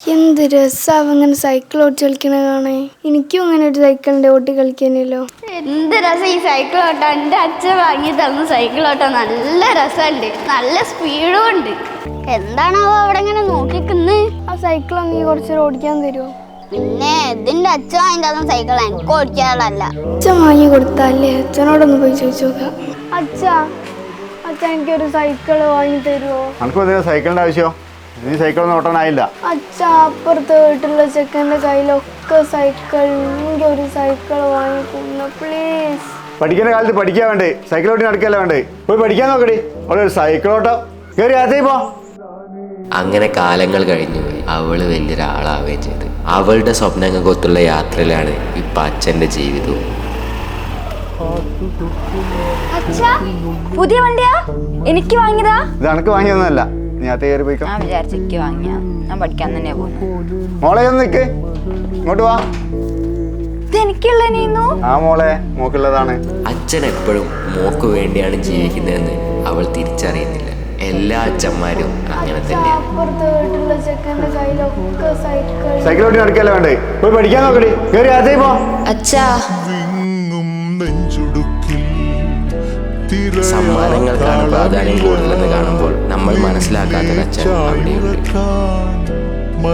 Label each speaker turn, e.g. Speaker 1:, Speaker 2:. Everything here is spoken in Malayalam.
Speaker 1: എന്ത് രസാവും ഇങ്ങനെ സൈക്കിൾ ഓട്ടി കളിക്കണ കാണേ എനിക്കും അങ്ങനെ ഒരു സൈക്കിളിന്റെ ഓട്ടി കളിക്കാനല്ലോ
Speaker 2: എന്ത് രസം ഈ സൈക്കിൾ ഓട്ടോ? എന്റെ അച്ഛൻ വാങ്ങി തന്ന സൈക്കിൾ ഓട്ടോ നല്ല രസമുണ്ട് നല്ല സ്പീഡും ഉണ്ട്. എന്താണാവോ അവിടെ ഇങ്ങനെ നോക്കിക്കുന്നത്
Speaker 1: ആ സൈക്കിൾ അങ്ങനെ കുറച്ച് ഓടിക്കാൻ തരുമോ
Speaker 2: പിന്നെ ഇതിന്റെ അച്ഛൻ വാങ്ങി തന്ന സൈക്കിൾ എനിക്ക് ഓടിക്കാനുള്ള
Speaker 1: അച്ഛൻ വാങ്ങി കൊടുത്താലേ? അച്ഛനോടൊന്ന് പോയി ചോദിച്ചു നോക്കാം. അച്ഛാ അച്ഛൻ എനിക്കൊരു സൈക്കിൾ വാങ്ങി തരുമോ
Speaker 3: സൈക്കിളിന്റെ ആവശ്യം? നീ സൈക്കിളൊന്നും ഓട്ടാനായില്ല.
Speaker 1: അച്ഛാ അപ്പുറത്തെ വീട്ടിലുള്ള ചെക്കന്റെ കയ്യിലൊക്കെ സൈക്കിൾ എനിക്ക് ഒരു സൈക്കിൾ വാങ്ങിക്കുന്നു പ്ലീസ്
Speaker 3: പഠിക്കുന്ന കാലത്ത് പഠിക്കാൻ വേണ്ടേ? സൈക്കിൾ ഓട്ടി നടക്കല്ല വേണ്ടേ? പോയി പഠിക്കാൻ നോക്കടി. അവിടെ ഒരു സൈക്കിൾ ഓട്ടോ. കയറി അകത്തേ പോ.
Speaker 4: അങ്ങനെ കാലങ്ങൾ കഴിഞ്ഞു. പോയി അവൾ വലിയൊരാളാവുകയും ചെയ്തു. അവളുടെ സ്വപ്നങ്ങൾക്കൊത്തുള്ള യാത്രയിലാണ് ഇപ്പൊ അച്ഛന്റെ ജീവിതവും.
Speaker 5: അച്ഛാ പുതിയ വണ്ടിയാ? എനിക്ക് വാങ്ങിയതാ?
Speaker 3: ഇത് അനക്ക് വാങ്ങിയൊന്നുമല്ല നീ അകത്ത് കയറി പോയിക്കോ.
Speaker 5: ഞാൻ വിചാരിച്ചു വാങ്ങിയ. ഞാൻ പഠിക്കാൻ തന്നെ
Speaker 3: മോളെ ഒന്ന് നിക്ക്. ഇങ്ങോട്ട് വാ. ആ മോളെ മോക്കുള്ളതാണ്.
Speaker 4: അച്ഛൻ എപ്പോഴും മോക്ക് വേണ്ടിയാണ് ജീവിക്കുന്നതെന്ന് അവൾ തിരിച്ചറിയുന്നില്ല. എല്ലാ അച്ഛന്മാരും അങ്ങനെ തന്നെയാണ്
Speaker 1: കയ്യിലൊക്കെ സൈക്കിൾ
Speaker 3: നടക്കല്ല വേണ്ടേ? പോയി പഠിക്കാൻ നോക്കടി. പോ.
Speaker 5: അച്ഛാ.
Speaker 6: നെഞ്ചുടുക്കിൽ
Speaker 4: സമ്മാനങ്ങൾക്കാണ് പ്രാധാന്യം കൂടുതലെന്ന് കാണുമ്പോൾ നമ്മൾ മനസ്സിലാക്കാത്ത അച്ഛൻ അവിടെയുണ്ട്.